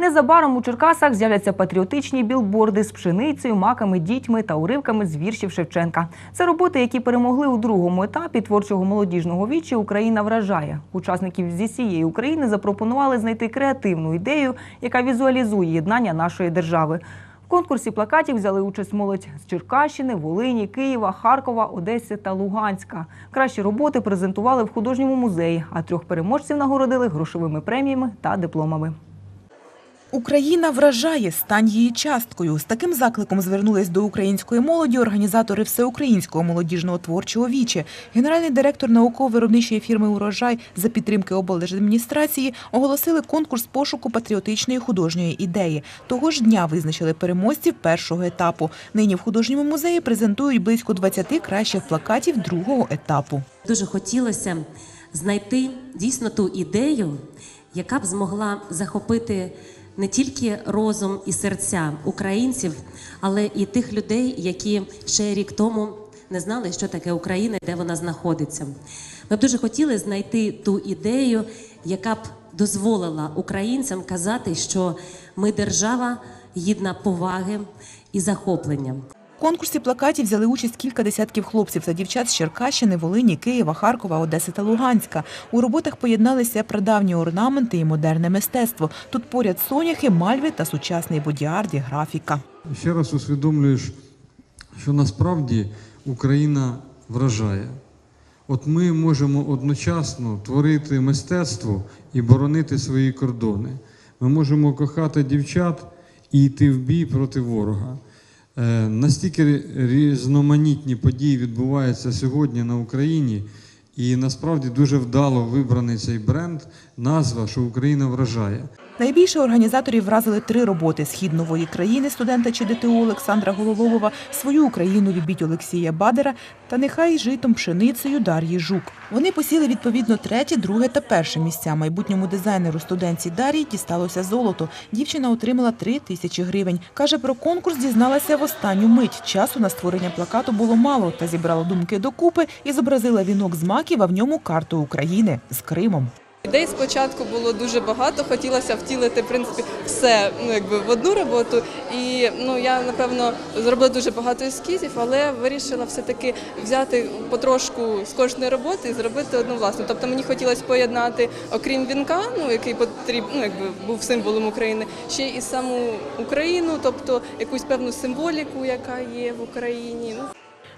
Незабаром у Черкасах з'являться патріотичні білборди з пшеницею, маками, дітьми та уривками з віршів Шевченка. Це роботи, які перемогли у другому етапі творчого молодіжного вічі Україна вражає. Учасників зі всієї України запропонували знайти креативну ідею, яка візуалізує єднання нашої держави. В конкурсі плакатів взяли участь молодь з Черкащини, Волині, Києва, Харкова, Одеси та Луганська. Кращі роботи презентували в художньому музеї, а трьох переможців нагородили грошовими преміями та дипломами. Україна вражає, стань її часткою. З таким закликом звернулись до української молоді організатори всеукраїнського молодіжного творчого віче. Генеральний директор науково-виробничої фірми Урожай за підтримки облдержадміністрації оголосили конкурс пошуку патріотичної художньої ідеї. Того ж дня визначили переможців першого етапу. Нині в художньому музеї презентують близько 20 кращих плакатів другого етапу. Дуже хотілося знайти дійсно ту ідею, яка б змогла захопити не тільки розум і серця українців, але і тих людей, які ще рік тому не знали, що таке Україна, де вона знаходиться. Ми б дуже хотіли знайти ту ідею, яка б дозволила українцям казати, що ми держава гідна поваги і захоплення. В конкурсі плакатів взяли участь кілька десятків хлопців та дівчат з Черкащини, Волині, Києва, Харкова, Одеси та Луганська. У роботах поєдналися прадавні орнаменти і модерне мистецтво. Тут поряд соняхи, мальви та сучасний бодіарді, графіка. Ще раз усвідомлюєш, що насправді Україна вражає. От ми можемо одночасно творити мистецтво і боронити свої кордони. Ми можемо кохати дівчат і йти в бій проти ворога. Е, Настільки різноманітні події відбуваються сьогодні на Україні, і насправді дуже вдало вибраний цей бренд, назва, що Україна вражає. Найбільше організаторів вразили три роботи: Схід нової країни студента ЧДТУ Олександра Гололовова, свою Україну любіть Олексія Бадера та нехай житом пшеницею Дар'ї Жук. Вони посіли відповідно третє, друге та перше місця. Майбутньому дизайнеру студентці Дар'ї дісталося золото. Дівчина отримала три тисячі гривень. Каже, про конкурс дізналася в останню мить. Часу на створення плакату було мало, та зібрала думки докупи і зобразила вінок з маків, а в ньому карту України з Кримом. Ідей спочатку було дуже багато. Хотілося втілити в принципі все ну якби в одну роботу. І ну я напевно зробила дуже багато ескізів, але вирішила все-таки взяти потрошку з кожної роботи і зробити одну власну. Тобто мені хотілося поєднати, окрім вінка, ну який потріб, ну якби був символом України, ще і саму Україну, тобто якусь певну символіку, яка є в Україні.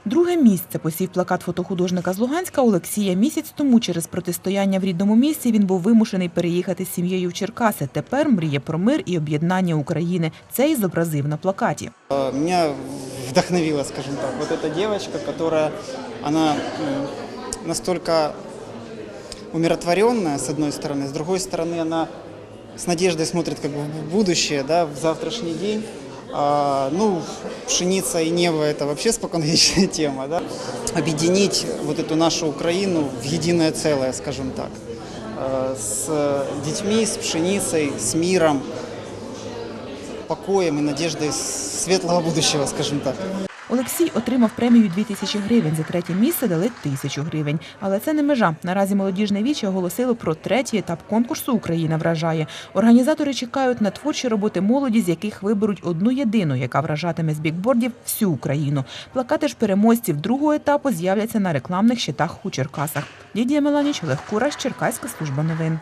Ну Друге місце посів плакат фотохудожника з Луганська Олексія. Місяць тому через протистояння в рідному місці він був вимушений переїхати з сім'єю в Черкаси. Тепер мріє про мир і об'єднання України. Це й зобразив на плакаті. Э, Меня вдохновила, скажем так, вот эта девочка, которая, она м, настолько умиротворенная, с одной стороны, с другой стороны, она с надеждой смотрит как бы в будущее, да, в завтрашний день. А, ну, пшеница и небо – это вообще споконвечная тема, да. Объединить вот эту нашу Украину в единое целое, скажем так, э, с детьми, с пшеницей, с миром, покоем и надеждой светлого будущего, скажем так. Олексій отримав премію 2 тисячі гривень. За третє місце дали тисячу гривень. Але це не межа. Наразі молодіжне віче оголосило про третій етап конкурсу Україна вражає. Організатори чекають на творчі роботи молоді, з яких виберуть одну єдину, яка вражатиме з бікбордів всю Україну. Плакати ж переможців другого етапу з'являться на рекламних щитах у Черкасах. Лідія Меланіч, Олег Кураш, Черкаська служба новин.